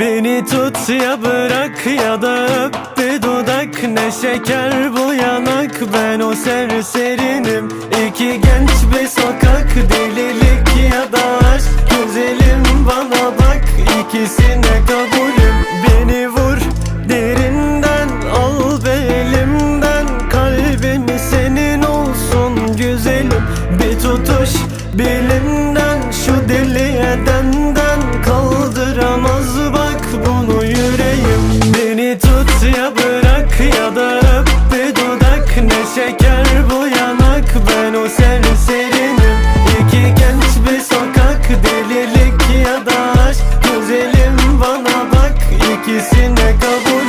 Beni tut ya bırak ya da öp bir dudak Ne şeker bu yanak. Ben o serserinim. İki genç bir sokak delilik ya da aşk. Güzelim bana bak ikisine kabulüm. Beni vur derinden al belimden Kalbim senin olsun güzelim. Bir tutuş bilim dudak ya da öptü dudak Ne şeker bu yanak. Ben o serserinim İki genç bir sokak. Delilik ya da aşk Güzelim bana bak. İkisine kabul